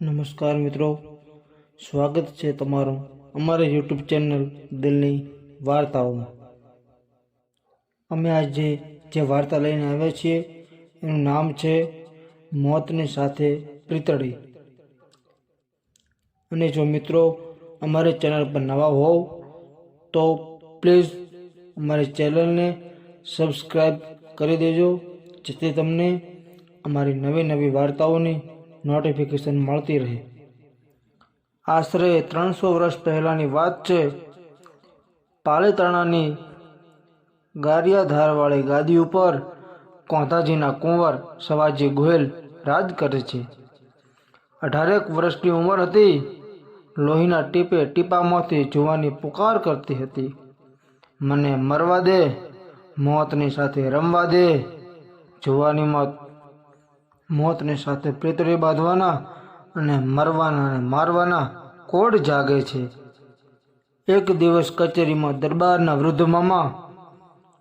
નમસ્કાર મિત્રો. સ્વાગત છે તમારું અમારી યુટ્યુબ ચેનલ દિલની વાર્તાઓમાં. અમે આજે જે વાર્તા લઈને આવ્યા છીએ, એનું નામ છે મોતની સાથે પ્રીતળી. અને જો મિત્રો અમારી ચેનલ પર નવા હોવ, તો પ્લીઝ અમારી ચેનલને સબસ્ક્રાઈબ કરી દેજો, જેથી તમને અમારી નવી નવી વાર્તાઓની નોટિફિકેશન મળતી રહે. આશરે ત્રણસો વર્ષ પહેલાંની વાત છે. પાલેતાણાની ગારિયાધારવાળી ગાદી ઉપર કોંધાજીના કુંવર સવાજી ગોહેલ રાજ કરે છે. અઢારેક વર્ષની ઉંમર હતી. લોહીના ટીપે ટીપામાંથી જોવાની પુકાર કરતી હતી. મને મરવા દે, મોતની સાથે રમવા દે, જોવાનીમાં મોતની સાથે પ્રેતરી બાંધવાના અને મરવાના અને મારવાના કોડ જાગે છે. એક દિવસ કચેરીમાં દરબારના વૃદ્ધ મામા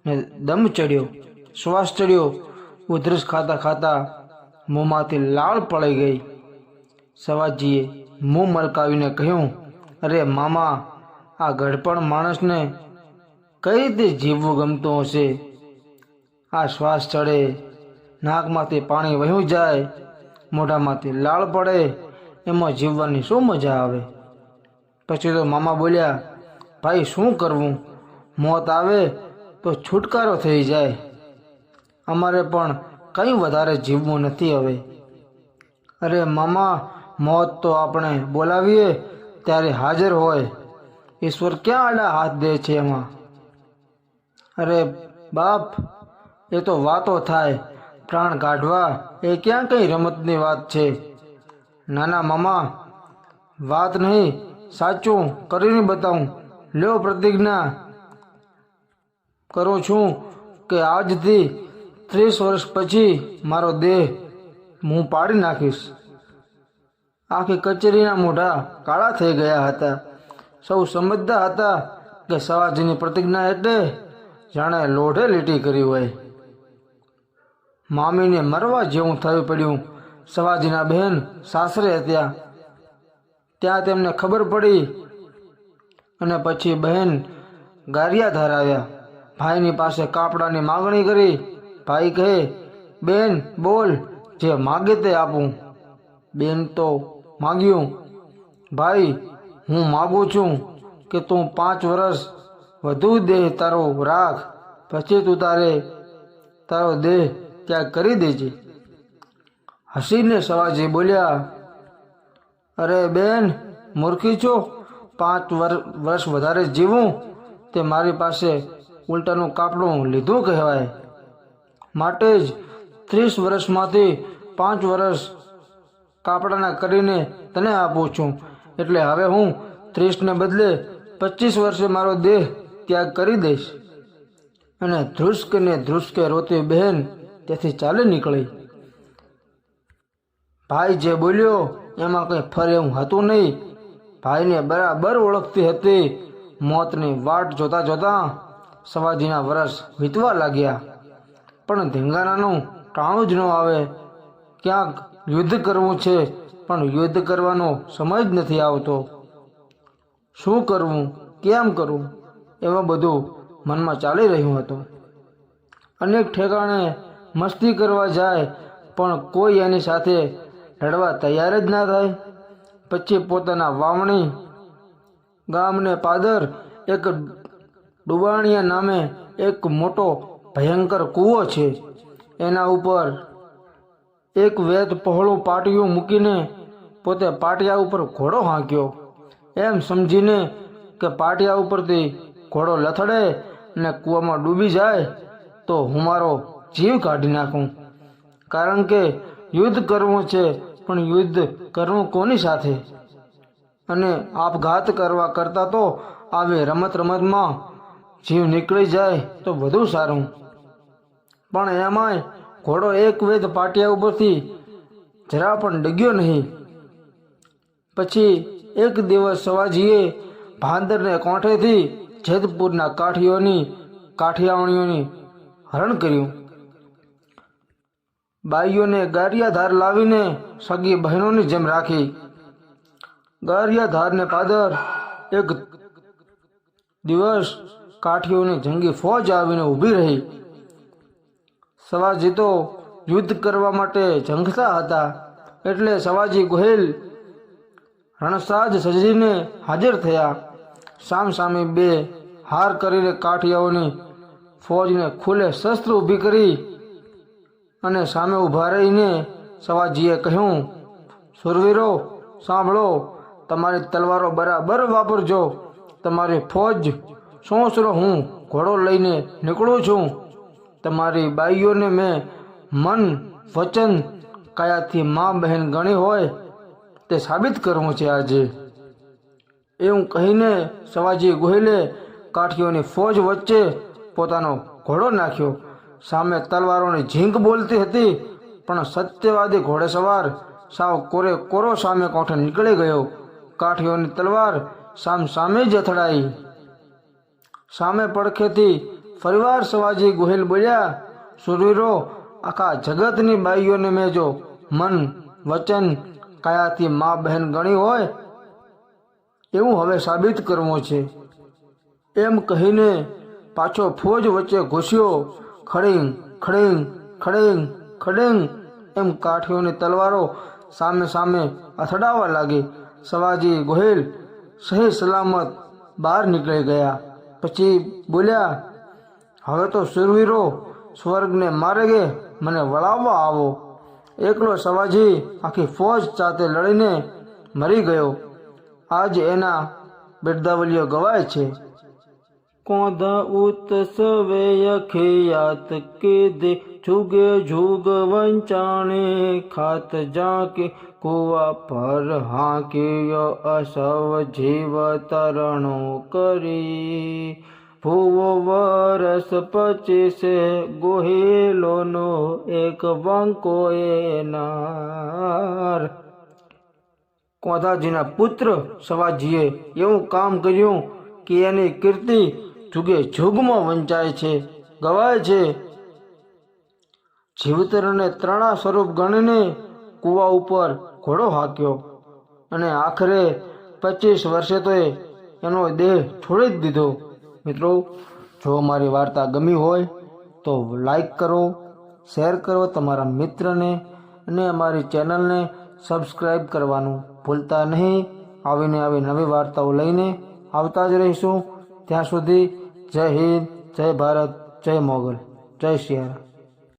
ને દમ ચડ્યો, શ્વાસ ચડ્યો, ઉધરસ ખાતા ખાતા મોંમાંથી લાળ પડી ગઈ. સવાજીએ મોં મલકાવીને કહ્યું, અરે મામા, આ ગઢપણ માણસને કઈ રીતે જીવવું ગમતું હશે? આ શ્વાસ ચડે નાકમાંથી પાણી વહ્યું જાય, મોઢામાંથી લાળ પડે, એમાં જીવવાની શું મજા આવે? પછી તો મામા બોલ્યા, ભાઈ, શું કરવું? મોત આવે તો છુટકારો થઈ જાય. અમારે પણ કંઈ વધારે જીવવું નથી હવે. અરે મામા, મોત તો આપણે બોલાવીએ ત્યારે હાજર હોય. ઈશ્વર ક્યાં આડા હાથ દે છે એમાં? અરે બાપ, એ તો વાતો થાય. પ્રાણ કાઢવા એ ક્યાં કઈ રમતની વાત છે? નાના મામા, વાત નહીં, સાચું કરીને બતાવું. લ્યો પ્રતિજ્ઞા. કરું છું કે આજથી ત્રીસ વર્ષ પછી મારો દેહ હું પાડી નાખીશ. આખી કચેરીના મોઢા કાળા થઈ ગયા હતા. સૌ સમજતા હતા કે સવાજીની પ્રતિજ્ઞા એટલે જાણે લોઢે લીટી કરી હોય. મામીને મરવા જેવું થયું પડ્યું. સવાજીના બહેન સાસરે હતા ત્યાં તેમને ખબર પડી અને પછી બહેન ગારિયા ધરાવ્યા ભાઈની પાસે કાપડાની માગણી કરી. ભાઈ કહે બેન બોલ, જે માગે તે આપું. બેન તો માગ્યું, ભાઈ, હું માગું છું કે તું પાંચ વર્ષ વધુ દેહ તારો રાખ. પછી તું તારે, તારો દેહ ત્યાગ કરી દેજે. હસીને સવાજી બોલ્યા, અરે બેન, મૂર્ખી છો? પાંચ વર- વર્ષ વધારે જીવું, તે મારી પાસે ઉલટાનું કાપડું લીધું કહેવાય. માટે જ ત્રીસ વર્ષમાંથી પાંચ વર્ષ કાપડાના કરીને તને આપું છું. એટલે હવે હું ત્રીસને બદલે પચીસ વર્ષે મારો દેહ ત્યાગ કરી દઈશ. અને ધ્રુસ્ક ને ધ્રુસ્કે રોતી બહેન ત્યાંથી ચાલી નીકળી. ભાઈ જે બોલ્યો, એમાં કંઈ ફર એવું હતું નહીં. ભાઈને બરાબર ઓળખતી હતી. મોતની વાટ જોતા જોતા સવાજીના વરસ વીતવા લાગ્યા. પણ ધીંગાણાનું ટાણું જ ન આવે. ક્યાંક યુદ્ધ કરવું છે, પણ યુદ્ધ કરવાનો સમય જ નથી આવતો. શું કરવું, કેમ કરવું, એવા બધું મનમાં ચાલી રહ્યું હતું. અનેક ઠેકાણે મસ્તી કરવા જાય, પણ કોઈ એની સાથે લડવા તૈયાર જ ના થાય. પછી પોતાના વાવણી ગામને પાદર એક ડુબાણિયા નામે એક મોટો ભયંકર કૂવો છે. એના ઉપર એક વેદ પહોળું પાટિયું મૂકીને પોતે પાટિયા ઉપર ઘોડો હાંક્યો. એમ સમજીને કે પાટિયા ઉપરથી ઘોડો લથડે ને કૂવામાં ડૂબી જાય, તો હું મારો જીવ કાઢી નાખું. કારણ કે યુદ્ધ કરવું છે, પણ યુદ્ધ કરવું કોની સાથે? અને આપઘાત કરવા કરતાં તો આવી રમત રમતમાં જીવ નીકળી જાય તો વધુ સારું. પણ એમાંય ઘોડો એક વેદ પાટિયા ઉપરથી જરા પણ ડગ્યો નહીં. પછી એક દિવસ સવાજીએ ભાંદરને કોઠેથી જેતપુરના કાઠીઓની, કાઠિયાવાણીઓની હરણ કર્યું. બાઈઓને ગારિયા ધાર લાવીને સગી બહેનોની જેમ રાખી. ગારિયા ધારને પાદર એક દિવસ કાઠીઓની જંગી ફોજ આવીને ઊભી રહી. સવાજી તો યુદ્ધ કરવા માટે ઝંખતા હતા, એટલે સવાજી ગોહિલ, રણસાજ સજીને હાજર થયા. સામ સામે બે હાર કરીને કાઠિયાઓની ફોજને ખુલ્લે શસ્ત્ર ઊભી કરી. અને સામે ઊભા રહીને સવાજીએ કહ્યું, સુરવીરો, સાંભળો, તમારી તલવારો બરાબર વાપરજો. તમારી ફોજ સોસરો હું ઘોડો લઈને નીકળું છું. તમારી બાઈઓને મેં મન, વચન, કયાથી મા બહેન ગણી હોય તે સાબિત કરવું છે આજે. એવું કહીને સવાજી ગોહિલે કાઠીઓની ફોજ વચ્ચે પોતાનો ઘોડો નાખ્યો. સામે તલવારોની ઝીંક બોલતી હતી, પણ સત્યવાદી ઘોડેસવાર સાવ કોરે કોરો સામે કોઠે નીકળી ગયો. કાઠીઓની તલવાર સામ સામે જ અથડાઈ. સામે પડખેથી ફરીવાર સવાજી ગોહિલ બોલ્યા સુરવીરો આખા જગતની બાઈઓને મેં જો મન, વચન, કયાથી મા બહેન ગણી હોય, એવું હવે સાબિત કરવું છે. એમ કહીને પાછો ફોજ વચ્ચે ઘૂસ્યો. ખડીંગ ખડીંગ ખડીંગ ખડીંગ એમ કાઠીઓની તલવારો સામે સામે અથડાવા લાગી. સવાજી ગોહિલ સહી સલામત બહાર નીકળી ગયા. પછી બોલ્યા, હવે તો સુરવીરો સ્વર્ગને માર્ગે મને વળાવવા આવો. એકલો સવાજી આખી ફોજ સાથે લડીને મરી ગયો. આજ એના બિરદાવલીઓ ગવાય છે. કોંધા ઉત્સવે અખિયાત કીધે જુગે જુગ વંચાણે ખાત જાકે કુવા પર હાંકિયો અસવ જીવ તરણો કરી ભૂવો વરસ પચીસે ગોહિલોનો એક બંકો એનાર કોધાજીના પુત્ર સવાજીએ એવું કામ કર્યું કે એની કીર્તિ જુગે જુગમાં વંચાય છે, ગવાય છે. જીવતરને ત્રણા સ્વરૂપ ગણીને કૂવા ઉપર ઘોડો હાક્યો અને આખરે પચીસ વર્ષે તો એનો દેહ છોડી જ દીધો. મિત્રો, જો મારી વાર્તા ગમી હોય તો લાઈક કરો, શેર કરો તમારા મિત્રને અને અમારી ચેનલને સબસ્ક્રાઈબ કરવાનું ભૂલતા નહીં. આવીને આવી નવી વાર્તાઓ લઈને આવતા જ રહીશું. ત્યાં સુધી જય હિન્દ જય ભારત જય મોગલ જય સિયારા